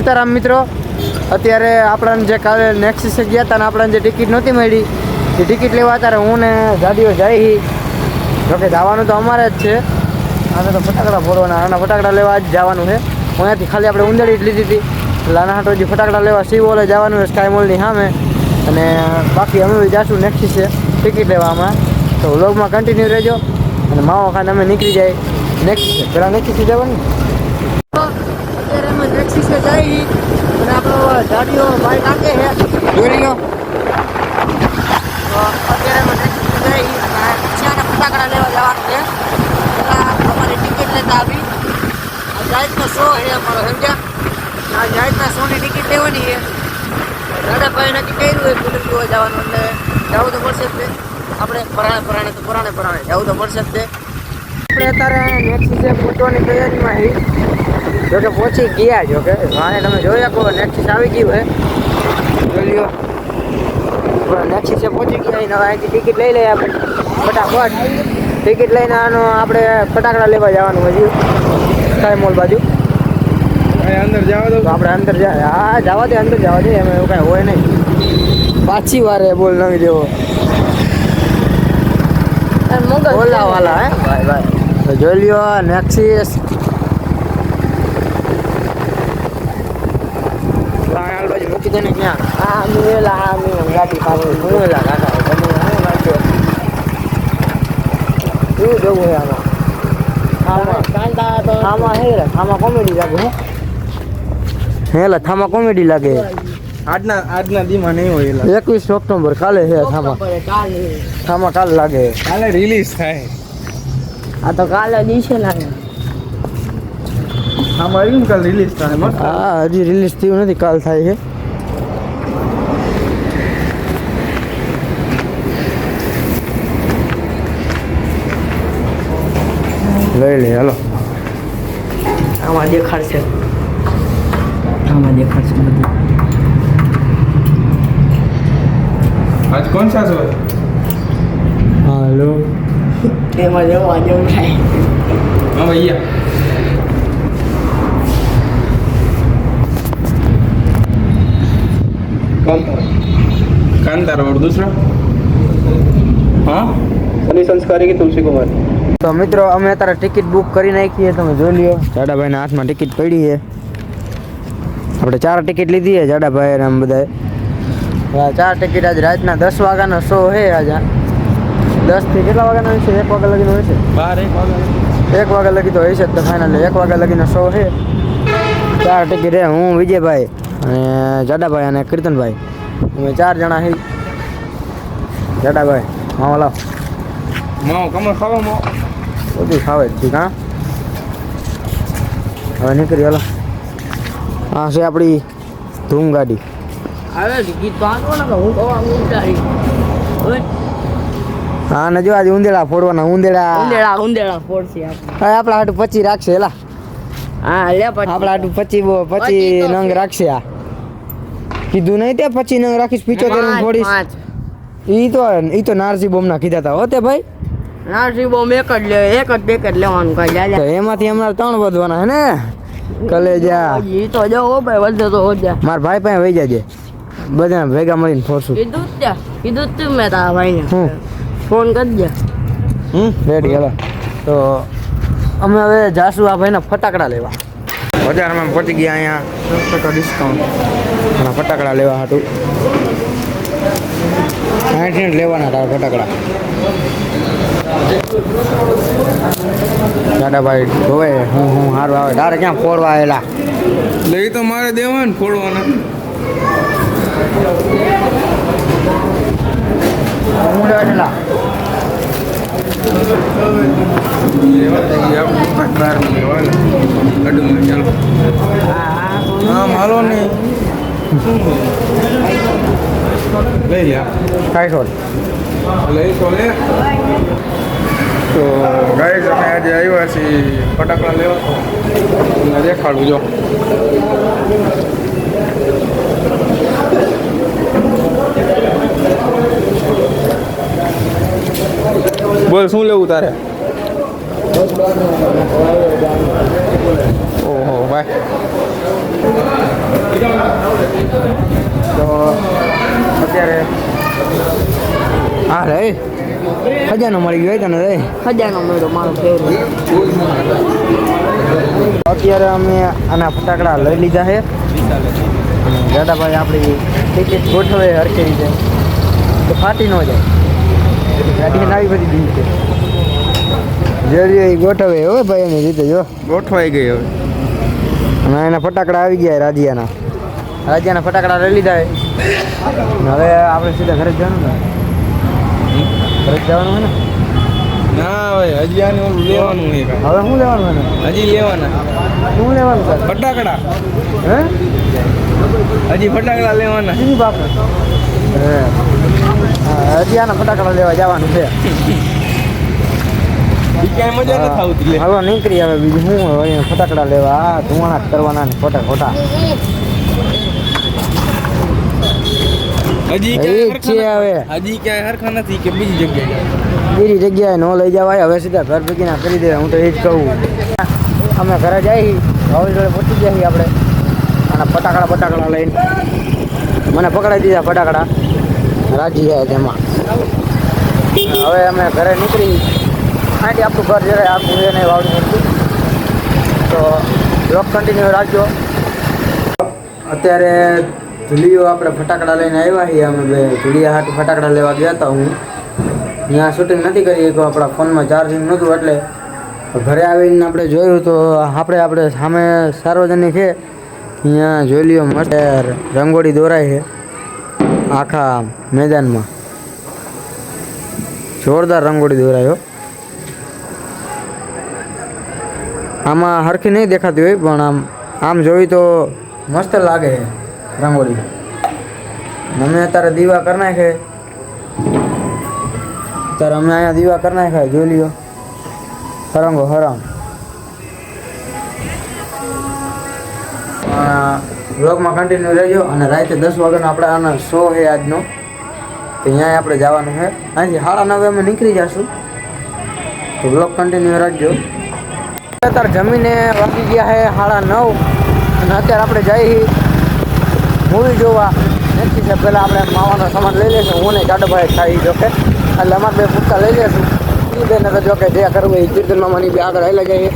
સીતારામ મિત્રો, અત્યારે આપણને જે કાલે નેક્સિસે ગયા હતા ને આપણને જે ટિકિટ નહોતી મળી, એ ટિકિટ લેવા અત્યારે હું ને ગાડીઓ જાય હી. જોકે જવાનું તો અમારે જ છે. આને તો ફટાકડા ફોડવાના, આના ફટાકડા લેવા જ જવાનું છે. અહીંયાથી ખાલી આપણે ઉંદરડી જ લીધી હતી. એટલે આના હાટો જે ફટાકડા લેવા સી ઓલે જવાનું છે સ્કાય મોલની સામે. અને બાકી અમે બી જાશું છે ટિકિટ લેવામાં તો વ્લોગમાં કન્ટિન્યુ રહેજો. અને માવો ખાને અમે નીકળી જાય. નેક્સ્ટ પેલા નેક્સ્ટ જવાનું? નેક્સિસે અને આપણો ગાડીઓ ભાઈ નાખે છે. જોઈ લો. તો અત્યારે અને ફટાકડા લેવા જવાનું છે. પેલા અમારી ટિકિટ લેતા આવી. આ જાહેરનો શો છે અમારો સમજ્યા? આ જાહેરના શોની ટિકિટ લેવાની છે. દાદાભાઈ નક્કી કર્યું હોય ફિલ્મ જોવા જવાનું એટલે જવું તો પડશે જ તે આપણે પરાણે પરાણે તો પરાણે પરાણે જવું તો પડશે જ તે આપણે અત્યારે નેક્સ્ટ જે ફોટોની તૈયારીમાં હી જોકે પહોંચી ગયા જોકે વાને તમે જોઈ શકો નેક્સિસ આવી ગયું હે. જોઈ લ્યો. નેક્સિસે પહોંચી ગયા અહીં હવે અહીંથી ટિકિટ લઈ લઈએ આપણે. ફટાફટ. ટિકિટ લઈને આનો આપણે ફટાકડા લેવા જવાનું હજી. સ્કાય મોલ બાજુ. અંદર જવા દો. તો આપણે અંદર જાય હા જવા દે અંદર જવા દે. એમાં એવું કાંઈ હોય નહીં. પાછી વારે બોલ નવી દેવો. ઓલા વાલા હે? ભાઈ ભાઈ. તો જોઈ લ્યો નેક્સિસ હાલ બાજુ મૂકી દે ને ક્યાં આ મેલા આ મેં ગાડી પાસે મેલા કાકા તમે શું નાખ્યો શું જોવું છે આમાં આમાં કાંદા તો આમાં હે રે આમાં કોમેડી લાગે હે હેલા થામા કોમેડી લાગે આજના આજના દીમાં નહીં હોય એલા એકવીસ ઓક્ટોબર કાલે છે થામા થામા કાલે લાગે કાલે રિલીઝ થાય આ તો કાલે દિવસે લાગે આમાં આવ્યું ને કાલે રિલીઝ થાય મસ્ત હા હજી રિલીઝ થયું નથી કાલ થાય છે લઈ લે હાલો આમાં દેખાડશે આમાં દેખાડશે બધું આજ કોણ સા છો હાલો એમાં જવા જેવું થાય હા ભૈયા कांतारा और दूसरा हाँ અગ્નિ સંસ્કારી કે તુલસી તો મિત્રો અમે અત્યારે ટિકિટ બુક કરી નાખીએ તમે જોઈ લ્યો. જાડાભાઈના હાથમાં ટિકિટ પડી છે. આપણે ચાર ટિકિટ લીધી છે જાડાભાઈ આમ બધા ચાર ટિકિટ આજે રાતના દસ વાગ્યાનો શો છે આજે. દસથી કેટલા વાગ્યાનો હોય છે? એક વાગ્યા લગીનો હોય છે? બાર એક વાગ્યા એક વાગ્યા લગી તો હોય છે તો ફાઇનલ એક વાગ્યા લગીનો શો છે. ચાર ટિકિટ હે હું વિજયભાઈ અને જાડાભાઈ અને કીર્તનભાઈ. અમે ચાર જણા હી જાડાભાઈ હા લાવ. માવો કમળ ખાવા માવો બધું ખાવે ઠીક હા હવે નીકળી હાલો. આ છે આપણી ધૂમ ગાડી. હા ને જો આજે ઉંદેડા ફોડવાના ઉંદેડા. ઉંદેડા ઉંદેડા ફોડશે આપણે. આપણા હાટું પચી રાખશે એલા હા લે પછી. આપણા હાટું પચી પચી નંગ રાખશે આ. કીધું નહીં તે પછી નંગ રાખીશ પિચોતેર ફોડીશ. ઈ તો ઈ તો નારસી બોમના કીધા હતા હો તે ભાઈ. ના શિવમ એક જ લે એક જ પેકેટ લેવાનું કઈ લે એમાંથી હમણાં ત્રણ વધવાના હે ને? કલેજા. એ તો જો હો ભાઈ વધે તો હોજા મારા ભાઈ પાસે વહી જાજે. બધા ભેગા મળીને ફોરશું. કીધું જ કીધું તું મેં તારા ભાઈને. હું? ફોન કરજે હમ? રેડી હાલો. તો અમે હવે જાશું આ ભાઈના ફટાકડા લેવા. બજારમાં પહોંચી ગયા અહીંયા. દસ ટકા ડિસ્કાઉન્ટ અને ફટાકડા લેવા હતું સાઠ લેવાના તારા ફટાકડા. દાદાભાઈ જોવે હું હું સારું આવે. તારે ક્યાં ફોડવા આવેલા? લઈ તો મારે દેવા ને ફોડવાના. હું લેવા લેવા જઈએ આપણે બાર લેવા અડું ચાલો હા માલો ને. લઈ લે કાંઈ છોડ લઈ તો લે. તો ગાઈઝ અમે આજે આવ્યા છીએ ફટાકડા લેવા. તમને દેખાડું, જો. બોલ, શું લેવું તારે? ઓહો ભાઈ ખજાનો મળી ગયો તને રે. ખજાનો મેળો મારો ફેવરેટ અત્યારે અમે આના ફટાકડા લઈ લીધા છે. દાદાભાઈ આપણી ટિકિટ ગોઠવે હરખી રીતે. તો ફાટી ન જાય. ગાડી નાવી બધી દીધી છે. જોઈએ એ ગોઠવે હો ભાઈ એની રીતે જો. ગોઠવાઈ ગઈ હવે. અને એના ફટાકડા આવી ગયા રાજીયાના. રાજીયાના ફટાકડા લઈ લીધા હવે આપણે સીધા ઘરે જવાનું ને જવાનું હોય ને? ના હવે હજી આને ઓલું લેવાનું છે હવે શું લેવાનું એને? હજી લેવાના. શું લેવાનું સર ફટાકડા. હે? હજી ફટાકડા લેવાના. શું બાપ હે. હા, હજી આના ફટાકડા લેવા જવાનું છે. ક્યાંય મજા નથી આવતી લે. નીકળી હવે બીજું શું ફટાકડા લેવા. જ કરવાના ને ખોટા ખોટા. હજી ક્યાંય હવે. હજી ક્યાંય હરખા નથી કે બીજી જગ્યાએ? બીજી જગ્યાએ ન લઈ જવાય. હવે સીધા ઘર ભેગીના કરી દે હું તો એ જ કહું. અમે ઘરે જઈ હવે જોડે પહોંચી છીએ આપણે. અને ફટાકડા ફટાકડા લઈને. મને પકડાઈ દીધા ફટાકડા. રાજી ગયા તેમાં હવે અમે ઘરે નીકળી. આથી આપણું ઘર જ્યારે આખું એને વાવડી મૂક્યું તો બ્લોક કન્ટિન્યુ રાખજો. અત્યારે ધુલીઓ આપણે ફટાકડા લઈને આવ્યા છીએ. અમે બે ધૂલિયા હાટ ફટાકડા લેવા ગયા હતા હું. ત્યાં શૂટિંગ નથી કરી એક આપણા ફોનમાં ચાર્જિંગ નહોતું, એટલે ઘરે આવીને આપણે જોયું તો આપણે આપણે સામે સાર્વજનિક છે. ત્યાં જોઈ લ્યો મસ્ત રંગોળી દોરાય છે આખા મેદાનમાં. જોરદાર રંગોળી દોરાયો આમાં હરખી નહીં દેખાતી હોય, પણ આમ આમ જોઈ તો મસ્ત લાગે છે. રંગોળી. અમે અત્યારે દીવા કરી નાખે. અત્યારે અમે અહીંયા દીવા કરી નાખ્યા, જોઈ લ્યો. હરંગો, હરંગ. બ્લોગમાં કન્ટિન્યુ રહેજો અને રાતે દસ વાગ્યાનો આપણે આનો શો છે આજનો. તો અહીંયા આપણે જવાનું છે. અહીંથી સાડા નવે અમે નીકળી જશું. તો બ્લોગ કન્ટિન્યુ રાખજો. અત્યારે જમીને વાગી ગયા છે સાડા નવ. અને અત્યારે આપણે જઈ મૂવી જોવા. નક્કી છે પહેલાં આપણે માવાનો સામાન લઈ લઈશું. હું નહીં જાડોભાઈ ખાઈ જોકે. એટલે અમારે બે પૂછતા લઈ લઈશું. એ બેને તો જોકે જે કરવું એ કીર્તન મામાની બે આગળ લઈ જઈએ.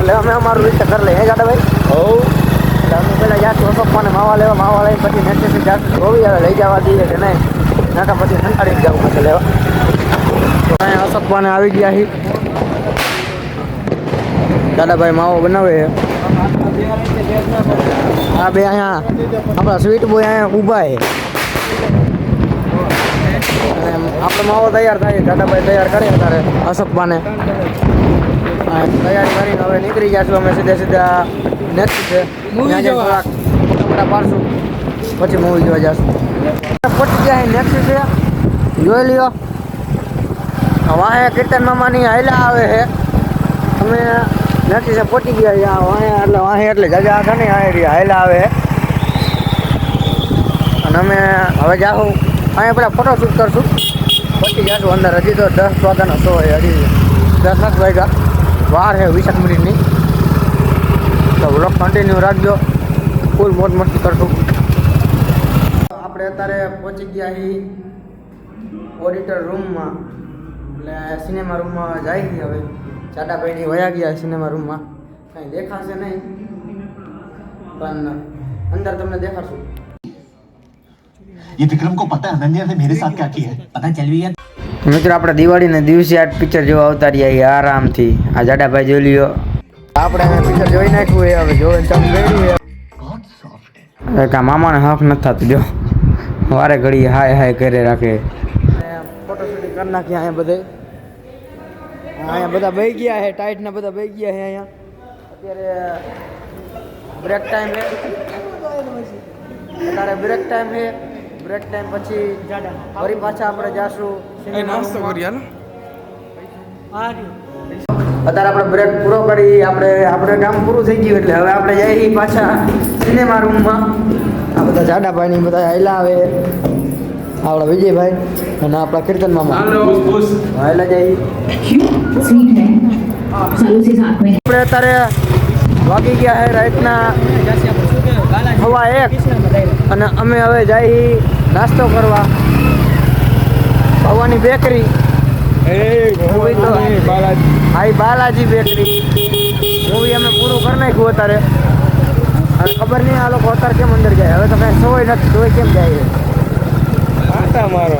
એટલે અમે અમારું રીતે કરી લઈએ હે જાડોભાઈ હોઉં એટલે અમે પહેલાં જાશું પપ્પાને માવા લેવા માવા લઈ પછી નેચેથી જાશું જોવી હવે લઈ જવા દઈએ કે નહીં. નાકા પછી સંતાડી જવું પછી લેવા. અહીંયા અશોકમાને આવી ગયા છીએ. દાદાભાઈ માવો બનાવે હા આ બે અહીંયા આપણા સ્વીટ બોય અહીંયા ઊભા છે. આપણે માવો તૈયાર થાય દાદાભાઈ તૈયાર કરીએ ત્યારે અશોકભાને. તૈયાર કરીને હવે નીકળી જશું અમે સીધા સીધા નેક્સ્ટ છે. જોવા. થોડાક પાડશું. પછી મૂવી જોવા જશું. પટી ગયા નેક્સ્ટ છે. જોઈ લ્યો. વાહે કીર્તન મામાની હાઈલા આવે છે. અમે નથી છે પહોંચી ગયા અહીંયા એટલે અહીં એટલે વાહે એટલે ને આ નહીં આવે આવે. અને અમે હવે જાઉં. અહીંયા પેલા ફોટો શૂટ કરશું. પહોંચી જશું અંદર. હજી તો દસ વાગ્યાનો શો હોય હજી દસ લાખ વાગ્યા. વાર છે વીસેક મિનિટની. તો બ્લોક કન્ટિન્યુ રાખજો. ફૂલ મોજ મસ્તી કરશું. આપણે અત્યારે પહોંચી ગયા અહીં ઓડિટર રૂમમાં એટલે સિનેમા રૂમમાં જાય હવે. ચાટા પૈડી વયા ગયા સિનેમા રૂમમાં કાંઈ દેખાશે નહીં પણ અંદર તમને દેખાડશું ये विक्रम को पता है अनन्या ने मेरे साथ क्या किया है पता चल भी गया મિત્રો આપણે દિવાળીના દિવસે આ પિક્ચર જોવા આવતા રહ્યા છીએ આરામથી આ જાડાભાઈ જોઈ લ્યો આપણે હવે પિક્ચર જોઈ નાખ્યું છે હવે જોઈને ચાલુ કર્યું છે बहुत सॉफ्ट है એક આ મામાને હક નથી થતું જો વારે ઘડી હાય હાય કરે રાખે ફોટો શૂટિંગ કરી નાખી અહીંયા બધે અહીંયા બધા બેસી ગયા છે ટાઈટ ને બધા બેસી ગયા છે અહીંયા. અત્યારે બ્રેક ટાઈમ છે અત્યારે બ્રેક ટાઈમ છે બ્રેક ટાઈમ પછી ફરી પાછા આપણે જાશું નાસ્તો કરી હાલો. અત્યારે આપણે બ્રેક પૂરો કરી આપણે આપણે કામ પૂરું થઈ ગયું એટલે હવે આપણે જઈએ પાછા સિનેમા રૂમમાં આ બધા જાડાભાઈ પાણી બધા હાયલા આવે. આપણા વિજયભાઈ અને આપણા કીર્તન મામા. હાલા આપણે અત્યારે વાગી ગયા છે રાઈટના હવા એક અને અમે હવે જઈ નાસ્તો કરવા. Bhavani bakery. Hi Balaji. Bakery. Movie અમે પૂરું કરી નાખ્યું અત્યારે. અને ખબર નહીં આ લોકો અત્યારે કેમ અંદર જાય. હવે તો કાંઈ સોય નથી સોય કેમ જાય? આટા મારો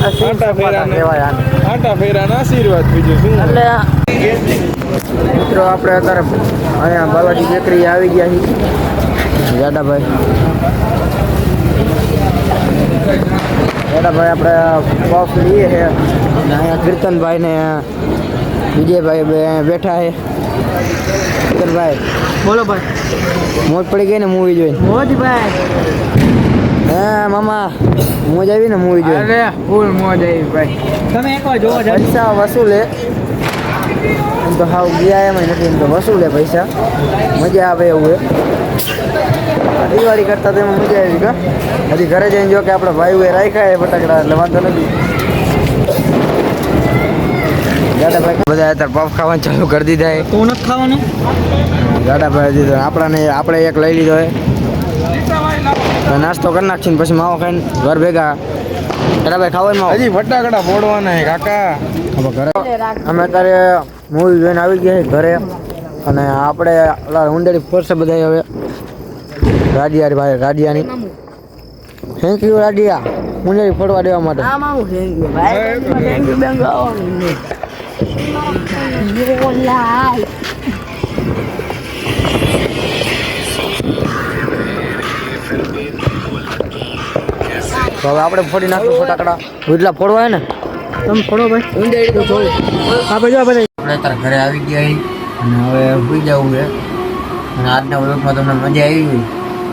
આ સીન આટા સપાટા ફેરાને કહેવાય આને આટા ફેરાના આશીર્વાદ બીજું શું એટલે મિત્રો આપણે અત્યારે અહીંયા બાલાજી બેકરી આવી ગયા છીએ જાડાભાઈ જાડાભાઈ આપણે પફ લઈએ છે અને અહીંયા કીર્તનભાઈ ને વિજયભાઈ બે અહીંયા બેઠા છે કીર્તનભાઈ બોલો ભાઈ મોજ પડી ગઈ ને મૂવી જોઈને મોજ ભાઈ હે મામા મોજ આવી ને મૂવી જોઈ અરે ફૂલ મોજ આવી ભાઈ. તમે એકવાર જોવો જાવ પૈસા વસૂલે. એમ તો હાવ ગયા એમ નથી એમ તો વસૂલે પૈસા. મજા આવે એવું એ દિવાળી કરતા તો એમાં મજા આવી કા હજી ઘરે જઈને જો કે આપણા ભાઈઓએ રાખ્યા એ ફટાકડા એટલે વાંધો નથી. દાદાભાઈ બધા અત્યારે પફ ખાવાનું ચાલુ કરી દીધા તું નથી ખાવાનું? દાદાભાઈ દીધો આપણાને આપણે એક લઈ લીધો હે તો નાસ્તો કરી નાખશું ને પછી માવો ખાઈને ઘર ભેગા. ભાઈ ખાવાનું માવો હજી ફટાકડા ફોડવાના હે કાકા. હવે ઘરે અમે અત્યારે મૂવી જોઈને આવી ગયા ઘરે. અને આપણે ઓલા ઊંડેડી ફોરશે બધા હવે. રાડિયા ભાઈ રાડિયાની. Thank you Radiya. ઊંડેડી ફોડવા દેવા માટે. તો હવે આપણે ફોડી નાખશું ફટાકડા. એટલા ફોડવા હે ને? તમે ફોડો ભાઈ. ભાઈ જો આપણે અત્યારે ઘરે આવી ગયા અને હવે સુઈ જવું છે. અને આજના વ્લોગમાં તમને મજા આવી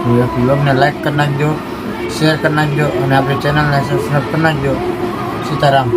હોય તો વ્લોગને લાઈક કરી નાખજો શેર કરી નાખજો અને આપણી ચેનલને સબસ્ક્રાઈબ કરી નાખજો. સીતારામ.